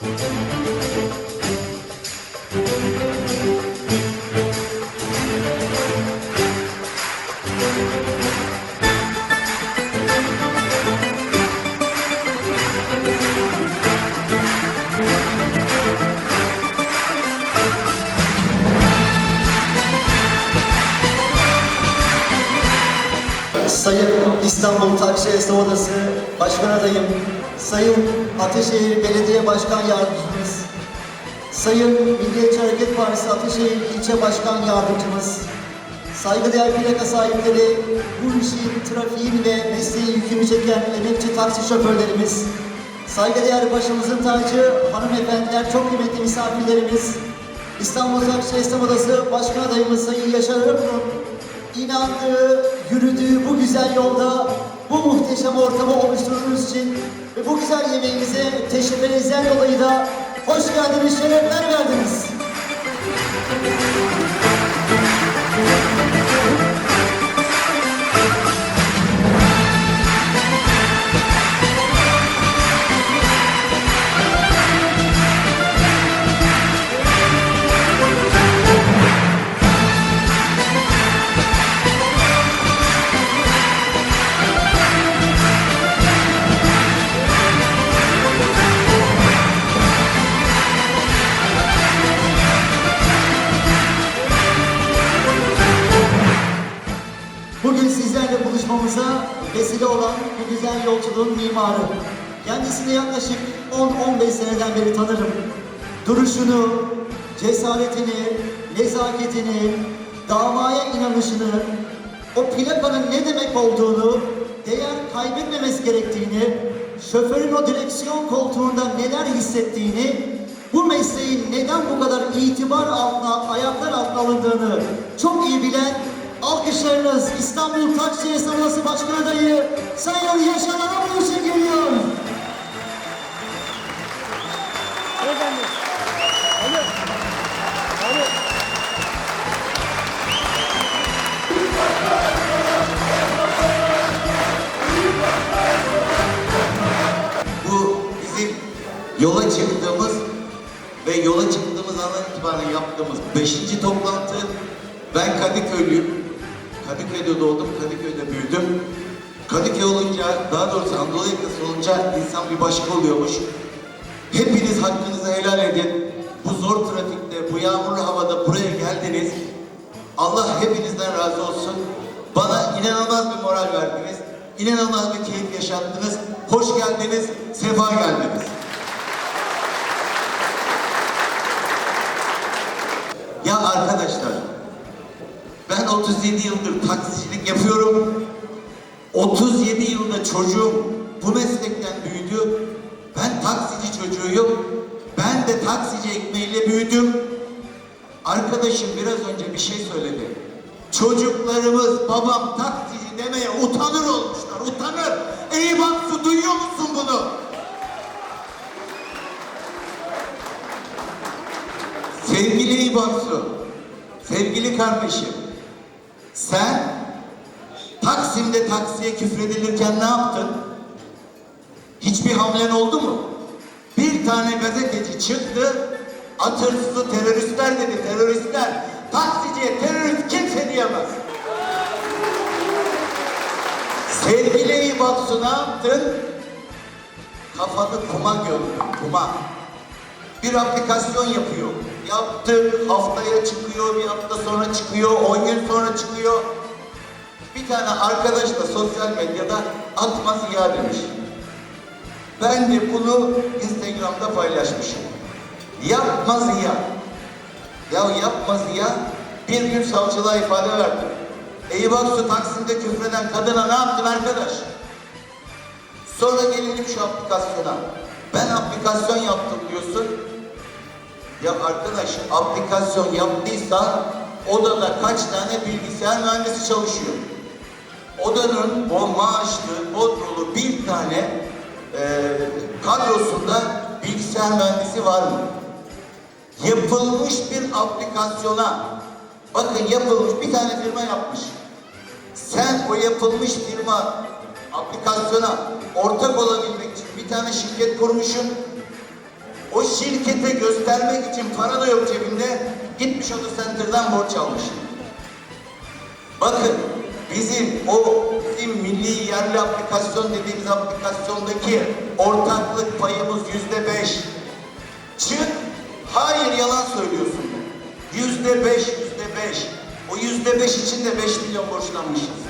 Sayın İstanbul Taksi Esnaf Odası Başkan Adayım, Sayın Ateşehir Belediye Başkan Yardımcımız, Sayın Milliyetçi Hareket Partisi Ateşehir İlçe Başkan Yardımcımız, saygıdeğer plaka sahipleri, bu işin, trafiğin ve mesleğin yükünü çeken emekçi taksi şoförlerimiz, saygıdeğer başımızın tacı hanımefendiler, çok kıymetli misafirlerimiz, İstanbul Taksi Esnaf Odası Başkan Adayımız Sayın Yaşar Ömrün, inandığı, yürüdüğü bu güzel yolda bu muhteşem ortamı oluşturduğunuz için ve bu güzel yemeğimize teşriflerinizden dolayı da hoş geldiniz, şerefler verdiniz. Sizlerle buluşmamıza vesile olan bu güzel yolculuğun mimarı. Kendisini yaklaşık 10-15 seneden beri tanırım. Duruşunu, cesaretini, nezaketini, davaya inanışını, o plakanın ne demek olduğunu, değer kaybetmemesi gerektiğini, şoförün o direksiyon koltuğunda neler hissettiğini, bu mesleğin neden bu kadar itibar altına, ayaklar altına alındığını çok iyi bilen Alkışlarınız İstanbul Taksi Esnafası Başkan Adayı Sayın Yaşar Aramur için geliyor. Bu bizim yola çıktığımız ve yola çıktığımız andan itibaren yaptığımız beşinci toplantı. Ben Kadıköylüyüm. Oluyormuş. Hepiniz hakkınızı helal edin. Bu zor trafikte, bu yağmurlu havada buraya geldiniz. Allah hepinizden razı olsun. Bana inanılmaz bir moral verdiniz. İnanılmaz bir keyif yaşattınız. Hoş geldiniz, sefa geldiniz. Ya arkadaşlar, ben 37 yıldır taksicilik yapıyorum. 37 yılda çocuğum bu meslekten büyüdü. Ben taksici çocuğuyum. Ben de taksici ekmeğiyle büyüdüm. Arkadaşım biraz önce bir şey söyledi. Çocuklarımız babam taksici demeye utanır olmuşlar, utanır. Ey bak su duyuyor musun bunu? Sevgili İbaksu, sevgili kardeşim, sen Taksim'de taksiye küfredilirken ne yaptın? Hiçbir hamlen oldu mu? Bir tane gazeteci çıktı, atırsızı teröristler dedi, teröristler. Taksiciye terörist kimse diyemez. Sevgili İbaksu ne yaptın? Kafanı kuma gömdün, kuma. Bir aplikasyon yapıyor. Yaptı, haftaya çıkıyor, bir hafta sonra çıkıyor, on gün sonra çıkıyor. Bir tane arkadaş da sosyal medyada atmaz ya demiş. Ben de bunu Instagram'da paylaşmışım. Yapmaz ya. Ya yapmaz ya. Bir gün savcılığa ifade verdim. Eyvah Taksim'de küfreden kadına ne yaptın arkadaş? Sonra gelelim şu aplikasyona. Ben aplikasyon yaptım diyorsun. Ya arkadaş aplikasyon yaptıysa odada kaç tane bilgisayar mühendisi çalışıyor? Odanın o maaşlı, bodrolu bir tane kadrosunda bilgisayar mühendisi var mı? Yapılmış bir aplikasyona, bakın yapılmış bir tane firma yapmış. Sen o yapılmış firma aplikasyona ortak olabilmek için bir tane şirket kurmuşsun. O şirkete göstermek için para da yok cebinde. Gitmiş Auto Center'dan borç almış. Bakın bizim o bizim milli yerli aplikasyon dediğimiz aplikasyondaki ortaklık payımız yüzde beş. Çık. Hayır yalan söylüyorsun. Yüzde beş, yüzde beş. O yüzde beş için de beş milyon borçlanmışız.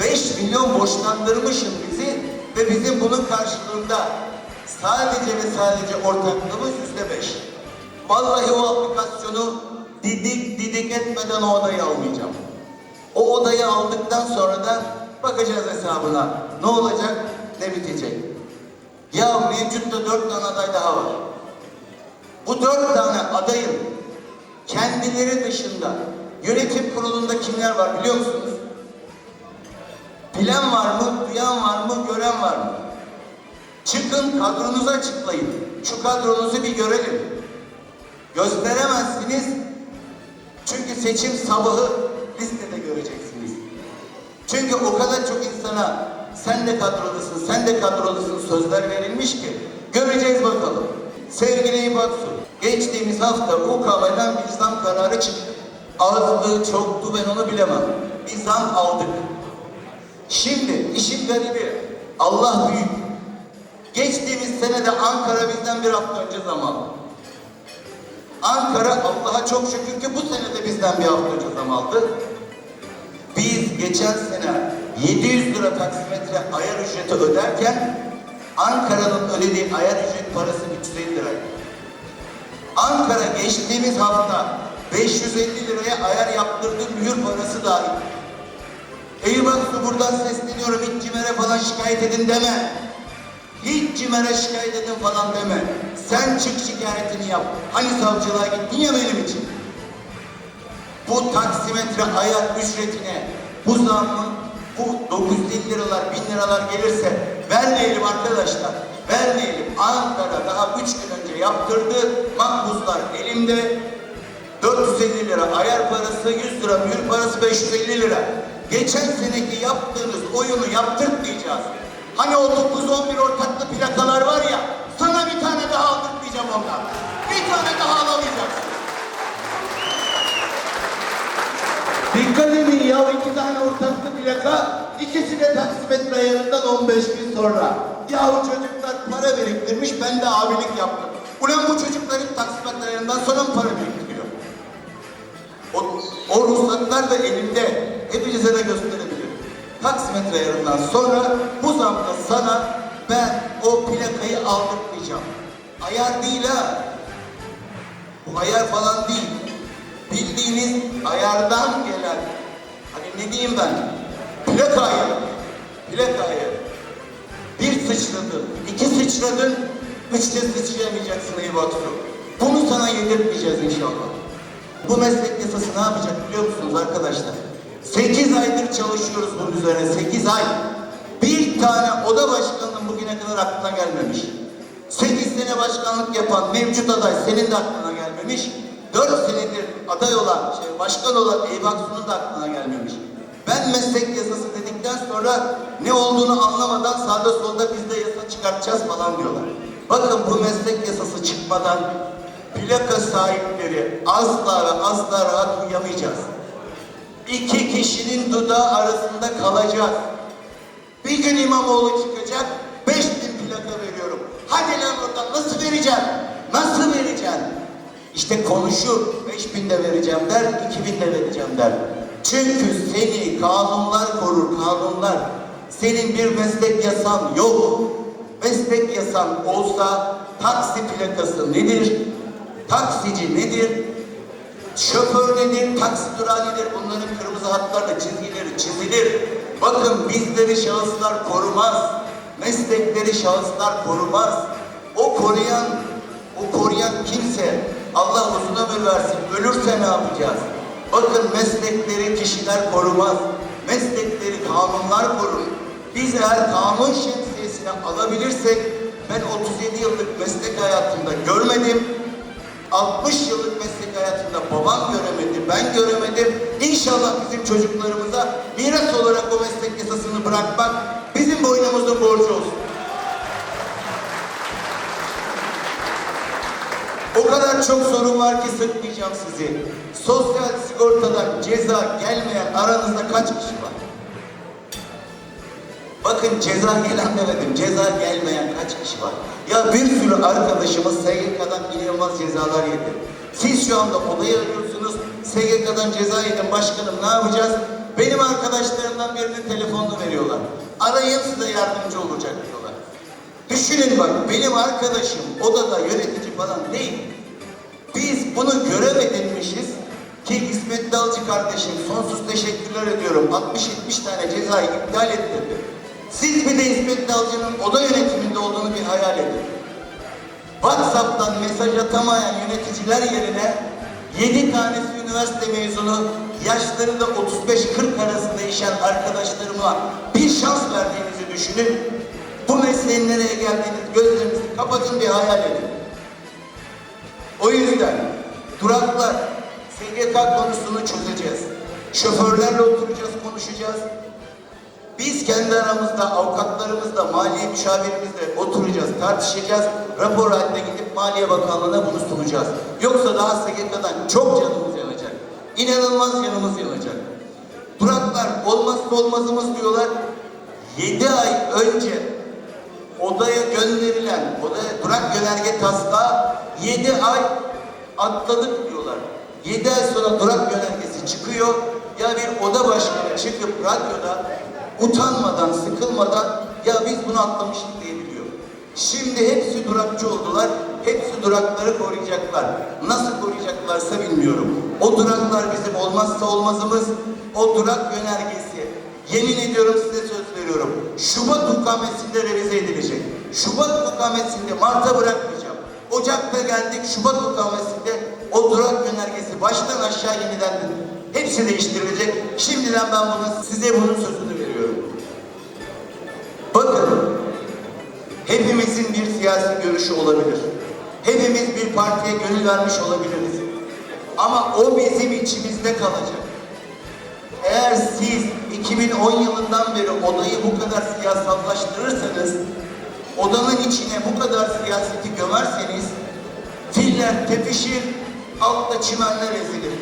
5 milyon borçlandırmışım bizi ve bizim bunun karşılığında sadece ve sadece ortaklığımız yüzde beş. Vallahi o aplikasyonu didik didik etmeden o odayı almayacağım. O odayı aldıktan sonra da bakacağız hesabına. Ne olacak, ne bitecek. Ya mevcutta dört tane aday daha var. Bu dört tane adayın kendileri dışında yönetim kurulunda kimler var biliyor musunuz? Bilen var mı, duyan var mı, gören var mı? Çıkın kadronuzu açıklayın. Şu kadronuzu bir görelim. Gösteremezsiniz. Çünkü seçim sabahı listede göreceksiniz. Çünkü o kadar çok insana sen de kadrolısın, sen de kadrolısın sözler verilmiş ki göreceğiz bakalım. Sevgili İyi geçtiğimiz hafta UKM'den bir zam kararı çıktı. Azdı, çoktu ben onu bilemem. Bir zam aldık. Şimdi işin garibi Allah büyük. Geçtiğimiz sene de Ankara bizden bir hafta önce zam aldı. Ankara Allah'a çok şükür ki bu sene de bizden bir hafta önce zam aldı. Biz geçen sene 700 lira taksimetre ayar ücreti öderken Ankara'nın ödediği ayar ücret parası 350 liraydı. Ankara geçtiğimiz hafta 550 liraya ayar yaptırdı mühür parası dahil. Eyüp Aksu buradan sesleniyorum hiç CİMER'e falan şikayet edin deme. Hiç CİMER'e şikayet edin falan deme. Sen çık şikayetini yap. Hani savcılığa gittin ya benim için. Bu taksimetre ayar ücretine bu zammı bu 950 liralar 1000 liralar gelirse vermeyelim arkadaşlar. Vermeyelim. Ankara daha 3 gün önce yaptırdı. Makbuzlar elimde. 450 lira ayar parası, 100 lira mühür parası 550 lira. Geçen seneki yaptığınız oyunu yaptırtmayacağız. Hani o 9-11 ortaklı plakalar var ya, sana bir tane daha aldırtmayacağım ondan. Bir tane daha alamayacaksın. Dikkat edin ya iki tane ortaklı plaka, ikisi de taksimetre ayarından 15 gün sonra. Yahu çocuklar para biriktirmiş, ben de abilik yaptım. Ulan bu çocuklar hep taksimetre ayarından sonra mı para biriktiriyor? O, o ruhsatlar da elimde. Hepinize de gösterebilirim. Taksimetre ayarından sonra bu zamda sana ben o plakayı aldırtmayacağım. Ayar değil ha. Bu ayar falan değil. Bildiğiniz ayardan gelen, hani ne diyeyim ben? Plaka ayarı. Plaka ayarı. Bir sıçradın, iki sıçradın, üçte sıçrayamayacaksın Eyüp Aksu. Bunu sana yedirtmeyeceğiz inşallah. Bu meslek yasası ne yapacak biliyor musunuz arkadaşlar? 8 aydır çalışıyoruz bunun üzerine, 8 ay. Bir tane oda başkanının bugüne kadar aklına gelmemiş. 8 sene başkanlık yapan mevcut aday senin de aklına gelmemiş. 4 senedir aday olan, şey, başkan olan Aksu'nun da aklına gelmemiş. Ben meslek yasası dedikten sonra ne olduğunu anlamadan sağda solda biz de yasa çıkartacağız falan diyorlar. Bakın bu meslek yasası çıkmadan plaka sahipleri asla ve asla rahat uyuyamayacağız. İki kişinin dudağı arasında kalacağız. Bir gün İmamoğlu çıkacak, 5000 plaka veriyorum. Hadi lan oradan nasıl vereceğim? Nasıl vereceğim? İşte konuşur, 5000 de vereceğim der, 2000 de vereceğim der. Çünkü seni kanunlar korur, kanunlar. Senin bir meslek yasan yok. Meslek yasan olsa taksi plakası nedir? Taksici nedir? Şoför nedir? Taksi durağı nedir? Bunların kırmızı hatlarla çizgileri çizilir. Bakın bizleri şahıslar korumaz. Meslekleri şahıslar korumaz. O koruyan, o koruyan kimse Allah uzun ömür versin. Ölürse ne yapacağız? Bakın meslekleri kişiler korumaz. Meslekleri kanunlar korur. Biz eğer kanun şemsiyesine alabilirsek ben 37 yıllık meslek hayatımda görmedim. 60 yıllık meslek hayatında babam göremedi, ben göremedim. İnşallah bizim çocuklarımıza miras olarak o meslek yasasını bırakmak bizim boynumuzun borcu olsun. O kadar çok sorun var ki sıkmayacağım sizi. Sosyal sigortadan ceza gelmeyen aranızda kaç kişi var? Bakın ceza gelen demedim, ceza gelmeyen kaç kişi var? Ya bir sürü arkadaşımız SGK'dan inanılmaz cezalar yedi. Siz şu anda odayı arıyorsunuz, SGK'dan ceza yedim başkanım ne yapacağız? Benim arkadaşlarımdan birinin telefonunu veriyorlar. Arayın size yardımcı olacak diyorlar. Düşünün bak benim arkadaşım odada yönetici falan değil. Biz bunu göremedilmişiz ki İsmet Dalcı kardeşim sonsuz teşekkürler ediyorum. 60-70 tane cezayı iptal ettirdi. Siz bir de İsmet Dalcı'nın oda yönetiminde olduğunu bir hayal edin. WhatsApp'tan mesaj atamayan yöneticiler yerine 7 tanesi üniversite mezunu, yaşları da 35-40 arasında işen arkadaşlarıma bir şans verdiğinizi düşünün. Bu mesleğin nereye geldiğini gözlerinizi kapatın bir hayal edin. Yüzden duraklar, SGK konusunu çözeceğiz. Şoförlerle oturacağız, konuşacağız. Biz kendi aramızda, avukatlarımızla, maliye müşavirimizle oturacağız, tartışacağız. Rapor halinde gidip Maliye Bakanlığı'na bunu sunacağız. Yoksa daha SGK'dan çok canımız yanacak. İnanılmaz canımız yanacak. Duraklar olmazsa olmazımız diyorlar. 7 ay önce odaya gönderilen, odaya durak yönerge taslağı 7 ay atladık diyorlar. 7 ay sonra durak yönergesi çıkıyor. Ya bir oda başkanı çıkıp radyoda utanmadan, sıkılmadan ya biz bunu atlamıştık diyebiliyor. Şimdi hepsi durakçı oldular. Hepsi durakları koruyacaklar. Nasıl koruyacaklarsa bilmiyorum. O duraklar bizim olmazsa olmazımız. O durak yönergesi. Yemin ediyorum size söz veriyorum. Şubat hukamesinde revize edilecek. Şubat hukamesinde Mart'a bırakmayacağım. Ocak'ta geldik Şubat hukamesinde o durak yönergesi baştan aşağı yeniden hepsi değiştirilecek. Şimdiden ben bunu size bunun sözünü veriyorum. Bakın hepimizin bir siyasi görüşü olabilir. Hepimiz bir partiye gönül vermiş olabiliriz. Ama o bizim içimizde kalacak. Eğer siz 2010 yılından beri odayı bu kadar siyasallaştırırsanız, odanın içine bu kadar siyaseti gömerseniz, filler tepişir, altta çimenler ezilir.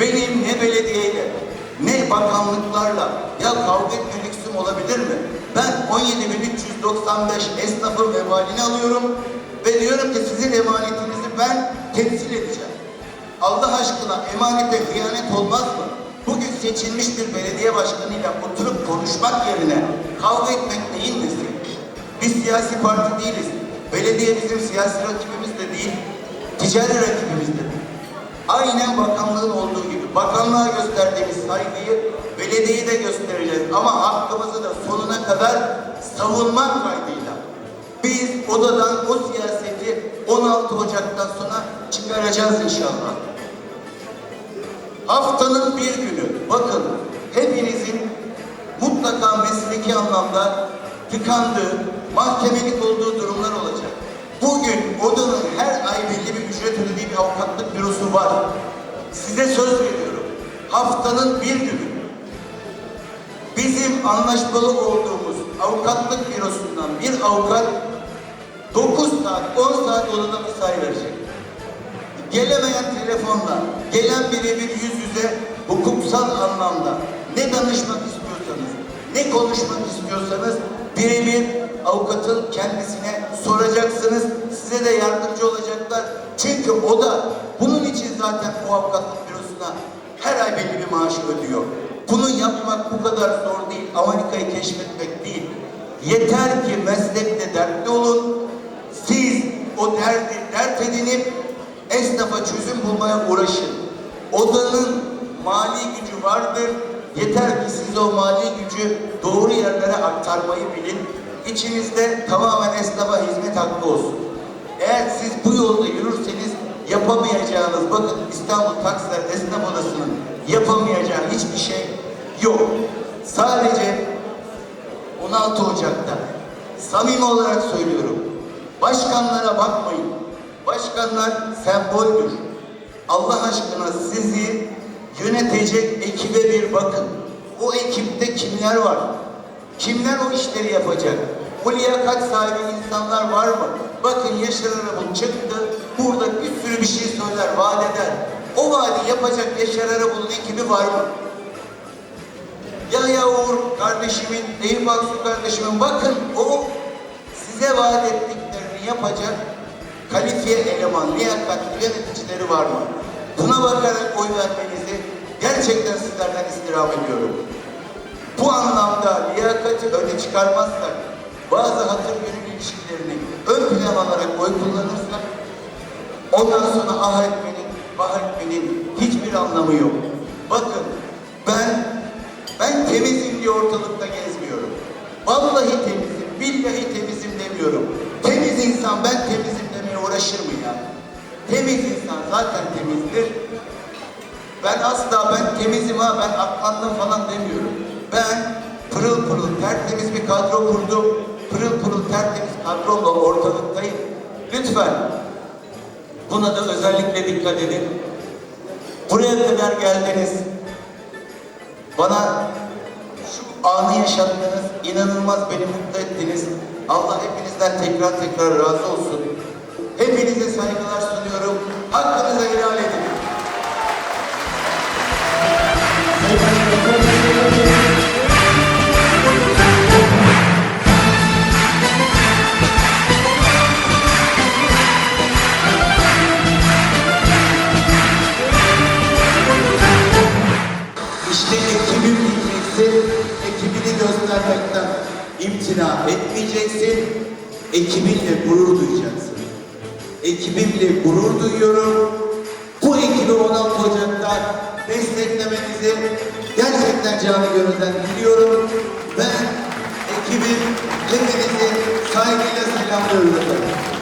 Benim ne belediyeyle, ne bakanlıklarla ya kavga etme lüksüm olabilir mi? Ben 17.395 esnafın vebalini alıyorum ve diyorum ki sizin emanetinizi ben temsil edeceğim. Allah aşkına emanete hıyanet olmaz mı? Bugün seçilmiş bir belediye başkanıyla oturup konuşmak yerine kavga etmek neyin nesi? Biz siyasi parti değiliz. Belediye bizim siyasi rakibimiz de değil, ticari rakibimiz de değil. Aynen bakanlığın olduğu gibi. Bakanlığa gösterdiğimiz saygıyı belediyeye de göstereceğiz. Ama hakkımızı da sonuna kadar savunmak kaydıyla. Biz odadan o siyaseti 16 Ocak'tan sonra çıkaracağız inşallah. Haftanın bir günü, bakın hepinizin mutlaka mesleki anlamda tıkandığı, mahkemelik olduğu durumlar olacak. Bugün odanın her ay belli bir ücret ödediği bir avukatlık bürosu var. Size söz veriyorum. Haftanın bir günü. Bizim anlaşmalı olduğumuz avukatlık bürosundan bir avukat 9 saat, 10 saat odada mesai verecek. Gelemeyen telefonla, gelen birebir yüz yüze hukuksal anlamda ne danışmak istiyorsanız, ne konuşmak istiyorsanız birebir avukatın kendisine soracaksınız. Size de yardımcı olacaklar. Çünkü o da bunun için zaten o avukatlık bürosuna her ay belli bir maaş ödüyor. Bunu yapmak bu kadar zor değil. Amerika'yı keşfetmek değil. Yeter ki meslekte dertli olun. Siz o derdi dert edinip esnafa çözüm bulmaya uğraşın. Odanın mali gücü vardır. Yeter ki siz o mali gücü doğru yerlere aktarmayı bilin. İçinizde tamamen esnafa hizmet hakkı olsun. Eğer siz bu yolda yürürseniz yapamayacağınız, bakın İstanbul Taksiler Esnaf Odası'nın yapamayacağı hiçbir şey yok. Sadece 16 Ocak'ta samimi olarak söylüyorum. Başkanlara bakmayın. Başkanlar semboldür. Allah aşkına sizi yönetecek ekibe bir bakın. O ekipte kimler var? Kimler o işleri yapacak? O liyakat sahibi insanlar var mı? bakın Yaşar Arabul çıktı. Burada bir sürü bir şey söyler, vaat eder. O vaadi yapacak Yaşar Arabul'un ekibi var mı? Yahya Uğur kardeşimin, Eyüp Aksu kardeşimin bakın o size vaat ettiklerini yapacak kalifiye eleman, liyakatli yöneticileri var mı? Buna bakarak oy vermenizi gerçekten sizlerden istirham ediyorum. Bu anlamda liyakati öne çıkarmazsak, bazı hatır gönül ilişkilerini ön plan alarak oy kullanırsak, ondan sonra ah etmenin, vah etmenin hiçbir anlamı yok. Bakın ben, ben temizim diye ortalıkta gezmiyorum. Vallahi temizim, billahi temizim demiyorum. Temiz insan ben temizim demeye uğraşır mı ya? Temiz insan zaten temizdir. Ben asla ben temizim ha ben aklandım falan demiyorum. Ben pırıl pırıl tertemiz bir kadro kurdum. Pırıl pırıl tertemiz kadromla ortalıktayım. Lütfen buna da özellikle dikkat edin. Buraya kadar geldiniz. Bana şu anı yaşattınız. inanılmaz beni mutlu ettiniz. Allah hepinizden tekrar tekrar razı olsun. Hepinize saygılar sunuyorum. Hakkınızı helal edin. İmtina etmeyeceksin, ekibinle gurur duyacaksın. Ekibimle gurur duyuyorum. Bu ekibi 16 Ocak'ta desteklemenizi gerçekten canı gönülden diliyorum. Ben ekibim hepinizi saygıyla selamlıyorum.